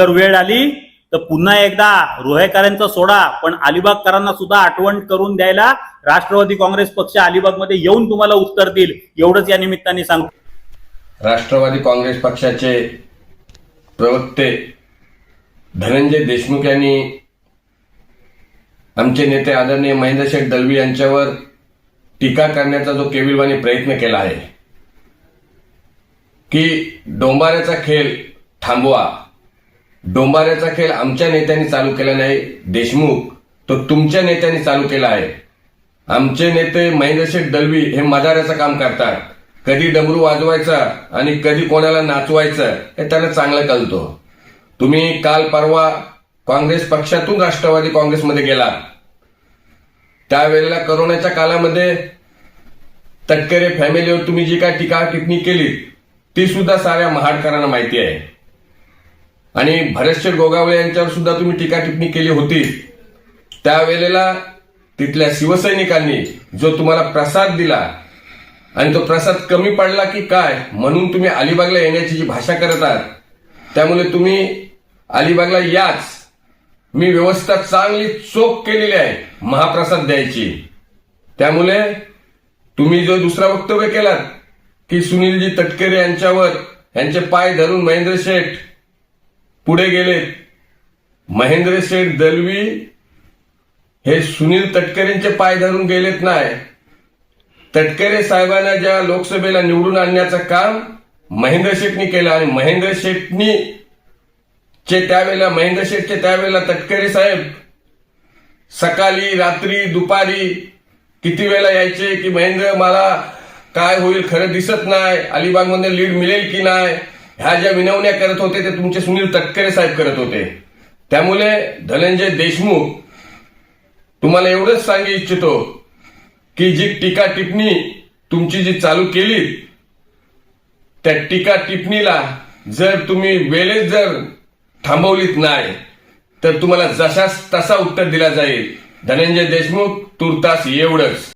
जर वेळ आली तर पुन्हा एकदा रोहेकरांचा सोडा पण अलिबागकरांना सुद्धा आठवण करून द्यायला राष्ट्रवादी काँग्रेस पक्ष अलिबागमध्ये येऊन तुम्हाला उत्तर देईल एवढंच या निमित्ताने सांगतो. राष्ट्रवादी काँग्रेस पक्षाचे प्रवक्ते धनंजय देशमुख यांनी आमचे नेते आदरणीय महेंद्र शेठ दलवी यांच्यावर टीका करण्याचा जो केविलवाने प्रयत्न केला आहे की डोंबाऱ्याचा खेळ थांबवा. डोंबाऱ्याचा खेळ आमच्या नेत्यांनी चालू केला नाही. देशमुख तो तुमच्या नेत्यांनी चालू केला आहे. आमचे नेते महेंद्र शेठ दलवी हे मदाराचं काम करतात. कधी डमरू वाजवायचा आणि कधी कोणाला नाचवायचं हे त्यांना चांगलं कळतो. तुम्ही काल परवा काँग्रेस पक्षातून राष्ट्रवादी काँग्रेसमध्ये गेला. त्यावेळेला करोनाच्या काळामध्ये तटकरे फॅमिलीवर तुम्ही जी काय टीका टिप्पणी केली ती सुद्धा साऱ्या महाडकरांना माहिती आहे. आणि भरतशेठ गोगावळे यांच्यावर सुद्धा तुम्ही टीका टिप्पणी केली होती. त्यावेळेला तिथल्या शिवसैनिकांनी जो तुम्हाला प्रसाद दिला आणि तो प्रसाद कमी पडला की काय म्हणून तुम्ही अलिबागला येण्याची जी भाषा करत आहात त्यामुळे तुम्ही अलिबागला याच. मी व्यवस्था चांगली चोख केलेली आहे महाप्रसाद द्यायची. त्यामुळे तुम्ही जो दुसरा वक्तव्य केलात की सुनीलजी तटकरे यांच्यावर यांचे पाय धरून महेंद्र शेठ पुढे गेलेत महेंद्र शेठ दलवी हे सुनील तटकरेंचे पाय धरून गेलेत नाही तटकरे साहेबांना ज्या लोकसभेला निवडून आणण्याचं काम महेंद्र शेठनी केलं आणि महेंद्र शेठनी चे त्यावेळेला महेंद्र शेठचे त्यावेळेला तटकरे साहेब सकाळी रात्री दुपारी किती वेळा यायचे की महेंद्र मला काय होईल खरं दिसत नाही अलिबागमध्ये लीड मिळेल की नाही ह्या ज्या विनवण्या करत होते ते तुमचे सुनील तटकरे साहेब करत होते. त्यामुळे धनंजय देशमुख तुम्हाला एवढंच सांगू इच्छितो की जी टीका टिप्पणी तुमची जी चालू केली त्या टीका टिप्पणीला जर तुम्ही वेळेत जर थांबवलीत नाही तर तुम्हाला जशास तसा उत्तर दिला जाईल. धनंजय देशमुख तुर्तास एवढंच.